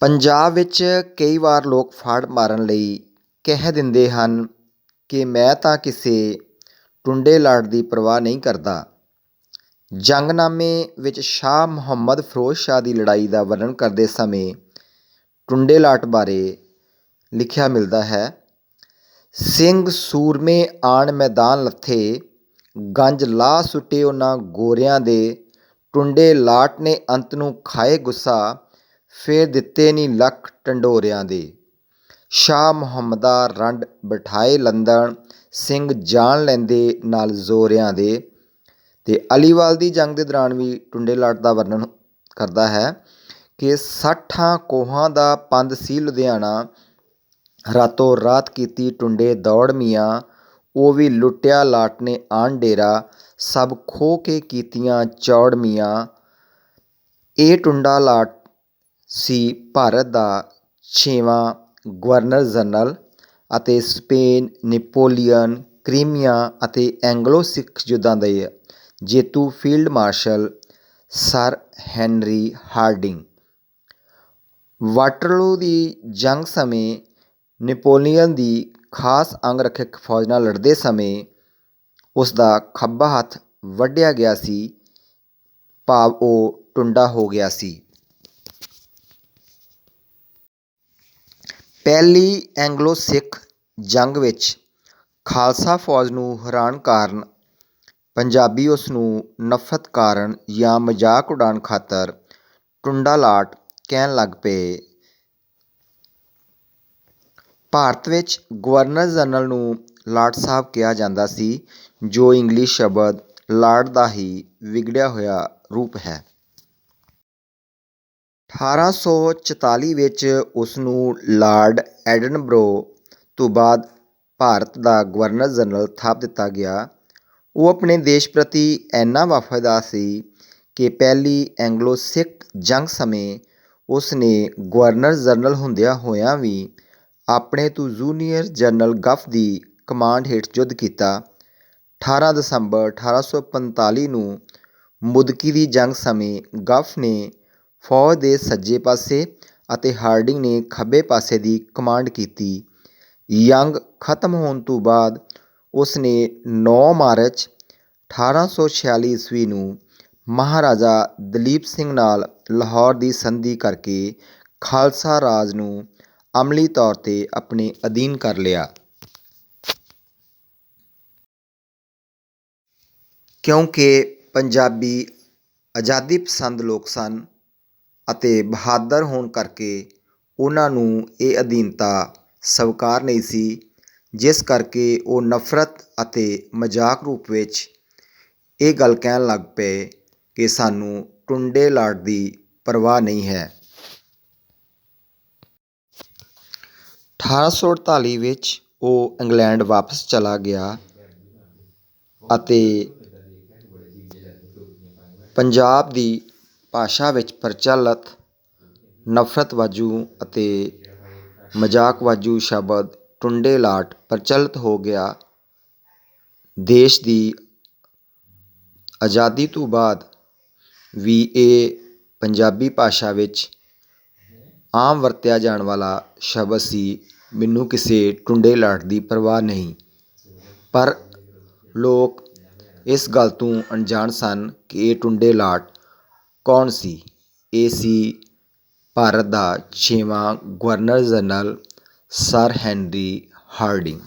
ਪੰਜਾਬ ਵਿੱਚ ਕਈ ਵਾਰ ਲੋਕ ਫਾੜ ਮਾਰਨ ਲਈ ਕਹਿ ਦਿੰਦੇ ਹਨ ਕਿ ਮੈਂ ਤਾਂ ਕਿਸੇ ਟੁੰਡੇ ਲਾਟ ਦੀ ਪਰਵਾਹ ਨਹੀਂ ਕਰਦਾ। ਜੰਗਨਾਮੇ ਵਿੱਚ ਸ਼ਾਹ ਮੁਹੰਮਦ ਫਿਰੋਜ਼ ਸ਼ਾਹ ਦੀ ਲੜਾਈ ਦਾ ਵਰਣਨ ਕਰਦੇ ਸਮੇਂ ਟੁੰਡੇ ਲਾਟ ਬਾਰੇ ਲਿਖਿਆ ਮਿਲਦਾ ਹੈ। ਸਿੰਘ ਸੂਰਮੇ ਆਣ ਮੈਦਾਨ ਲੱਥੇ, ਗੰਜ ਲਾ ਸੁੱਟੇ ਉਹਨਾਂ ਗੋਰਿਆਂ ਦੇ। ਟੁੰਡੇ ਲਾਟ ਨੇ ਅੰਤ ਨੂੰ ਖਾਏ ਗੁੱਸਾ ਫੇਰ ਦਿੱਤੇ ਨੀ ਲੱਖ ਢੰਡੋਰਿਆਂ ਦੇ। ਸ਼ਾਹ ਮੁਹੰਮਦਾ ਰੰਡ ਬਿਠਾਏ ਲੰਦਨ, ਸਿੰਘ ਜਾਣ ਲੈਂਦੇ ਨਾਲ ਜ਼ੋਰਿਆਂ ਦੇ। ਤੇ ਅਲੀਵਾਲ ਦੀ ਜੰਗ ਦੇ ਦੌਰਾਨ ਵੀ ਟੁੰਡੇ ਲਾਟ ਦਾ ਵਰਣਨ ਕਰਦਾ ਹੈ ਕਿ ਸੱਠਾਂ ਕੋਹਾਂ ਦਾ ਪੰਦ ਸੀ ਲੁਧਿਆਣਾ, ਰਾਤੋਂ ਰਾਤ ਕੀਤੀ ਟੁੰਡੇ ਦੌੜ ਮੀਆਂ, ਉਹ ਵੀ ਲੁੱਟਿਆ ਲਾਟ ਨੇ ਆਣ ਡੇਰਾ, ਸਭ ਖੋ ਕੇ ਕੀਤੀਆਂ ਚੌੜ ਮੀਆਂ। ਇਹ ਟੁੰਡਾ ਲਾਟ ਸੀ ਭਾਰਤ ਦਾ ਛੇਵਾਂ ਗਵਰਨਰ ਜਨਰਲ ਅਤੇ ਸਪੇਨ, ਨੈਪੋਲੀਅਨ, ਕ੍ਰੀਮੀਆ ਅਤੇ ਐਂਗਲੋ ਸਿੱਖ ਯੁੱਧਾਂ ਦੇ ਜੇਤੂ field marshal sir Henry Hardinge. Waterloo ਦੀ ਜੰਗ ਸਮੇਂ ਨੈਪੋਲੀਅਨ ਦੀ ਖਾਸ ਅੰਗ ਰੱਖਿਅਕ ਫੌਜ ਨਾਲ ਲੜਦੇ ਸਮੇਂ ਉਸ ਦਾ ਖੱਬਾ ਹੱਥ ਵੱਢਿਆ ਗਿਆ ਸੀ, ਭਾਵ ਉਹ ਟੁੰਡਾ ਹੋ ਗਿਆ ਸੀ। ਪਹਿਲੀ ਐਂਗਲੋ ਸਿੱਖ ਜੰਗ ਵਿੱਚ ਖਾਲਸਾ ਫੌਜ ਨੂੰ ਹਰਾਉਣ ਕਾਰਨ ਪੰਜਾਬੀ ਉਸ ਨੂੰ ਨਫ਼ਰਤ ਕਾਰਨ ਜਾਂ ਮਜ਼ਾਕ ਉਡਾਉਣ ਖਾਤਰ ਟੁੰਡਾ ਲਾਟ ਕਹਿਣ ਲੱਗ ਪਏ। ਭਾਰਤ ਵਿੱਚ ਗਵਰਨਰ ਜਨਰਲ ਨੂੰ ਲਾਟ ਸਾਹਿਬ ਕਿਹਾ ਜਾਂਦਾ ਸੀ, ਜੋ ਇੰਗਲਿਸ਼ ਸ਼ਬਦ ਲਾਰਡ ਦਾ ਹੀ ਵਿਗੜਿਆ ਹੋਇਆ ਰੂਪ ਹੈ। 1844 ਵਿੱਚ ਉਸ ਨੂੰ ਲਾਰਡ ਐਡਨਬਰੋ ਤੋਂ ਬਾਅਦ ਭਾਰਤ ਦਾ ਗਵਰਨਰ ਜਨਰਲ ਥਾਪ ਦਿੱਤਾ ਗਿਆ। ਉਹ ਆਪਣੇ ਦੇਸ਼ ਪ੍ਰਤੀ ਇੰਨਾ ਵਫ਼ਾਦਾਰ ਸੀ ਕਿ ਪਹਿਲੀ ਐਂਗਲੋ ਸਿੱਖ ਜੰਗ ਸਮੇਂ ਉਸ ਨੇ ਗਵਰਨਰ ਜਨਰਲ ਹੁੰਦਿਆਂ ਹੋਇਆਂ ਵੀ ਆਪਣੇ ਤੋਂ ਜੂਨੀਅਰ ਜਨਰਲ ਗਫ ਦੀ ਕਮਾਂਡ ਹੇਠ ਯੁੱਧ ਕੀਤਾ। 18 ਦਸੰਬਰ 1845 ਨੂੰ ਮੁਦਕੀ ਦੀ ਜੰਗ ਸਮੇਂ ਗਫ ਨੇ ਫੌਜ ਦੇ ਸੱਜੇ ਪਾਸੇ ਅਤੇ ਹਾਰਡਿੰਗ ਨੇ ਖੱਬੇ ਪਾਸੇ ਦੀ ਕਮਾਂਡ ਕੀਤੀ। ਜੰਗ ਖਤਮ ਹੋਣ ਤੋਂ ਬਾਅਦ ਉਸ ਨੇ 9 ਮਾਰਚ 1846 ਈਸਵੀ ਨੂੰ ਮਹਾਰਾਜਾ ਦਲੀਪ ਸਿੰਘ ਨਾਲ ਲਾਹੌਰ ਦੀ ਸੰਧੀ ਕਰਕੇ ਖਾਲਸਾ ਰਾਜ ਨੂੰ ਅਮਲੀ ਤੌਰ ਤੇ ਆਪਣੇ ਅਧੀਨ ਕਰ ਲਿਆ। ਕਿਉਂਕਿ ਪੰਜਾਬੀ ਆਜ਼ਾਦੀ ਪਸੰਦ ਲੋਕ ਸਨ ਅਤੇ ਬਹਾਦਰ ਹੋਣ ਕਰਕੇ ਉਹਨਾਂ ਨੂੰ ਇਹ ਅਧੀਨਤਾ ਸਵੀਕਾਰ ਨਹੀਂ ਸੀ, ਜਿਸ ਕਰਕੇ ਉਹ ਨਫ਼ਰਤ ਅਤੇ ਮਜ਼ਾਕ ਰੂਪ ਵਿੱਚ ਇਹ ਗੱਲ ਕਹਿਣ ਲੱਗ ਪਏ ਕਿ ਸਾਨੂੰ ਟੁੰਡੇ ਲਾਟ ਦੀ ਪਰਵਾਹ ਨਹੀਂ ਹੈ। 1848 ਵਿੱਚ ਉਹ ਇੰਗਲੈਂਡ ਵਾਪਸ ਚਲਾ ਗਿਆ ਅਤੇ ਪੰਜਾਬ ਦੀ ਭਾਸ਼ਾ ਵਿੱਚ ਪ੍ਰਚਲਿਤ ਨਫ਼ਰਤ ਵਾਜੂ ਅਤੇ ਮਜ਼ਾਕ ਵਾਜੂ ਸ਼ਬਦ ਟੁੰਡੇ ਲਾਟ ਪ੍ਰਚਲਿਤ ਹੋ ਗਿਆ। ਦੇਸ਼ ਦੀ ਆਜ਼ਾਦੀ ਤੋਂ ਬਾਅਦ ਵੀ ਇਹ ਪੰਜਾਬੀ ਭਾਸ਼ਾ ਵਿੱਚ ਆਮ ਵਰਤਿਆ ਜਾਣ ਵਾਲਾ ਸ਼ਬਦ ਸੀ, ਮੈਨੂੰ ਕਿਸੇ ਟੁੰਡੇ ਲਾਟ ਦੀ ਪਰਵਾਹ ਨਹੀਂ। ਪਰ ਲੋਕ ਇਸ ਗੱਲ ਤੋਂ ਅਣਜਾਣ ਸਨ ਕਿ ਇਹ ਟੁੰਡੇ ਲਾਟ ਕੌਣ ਸੀ? ਇਹ ਸੀ ਭਾਰਤ ਦਾ ਛੇਵਾਂ governor general sir Henry Hardinge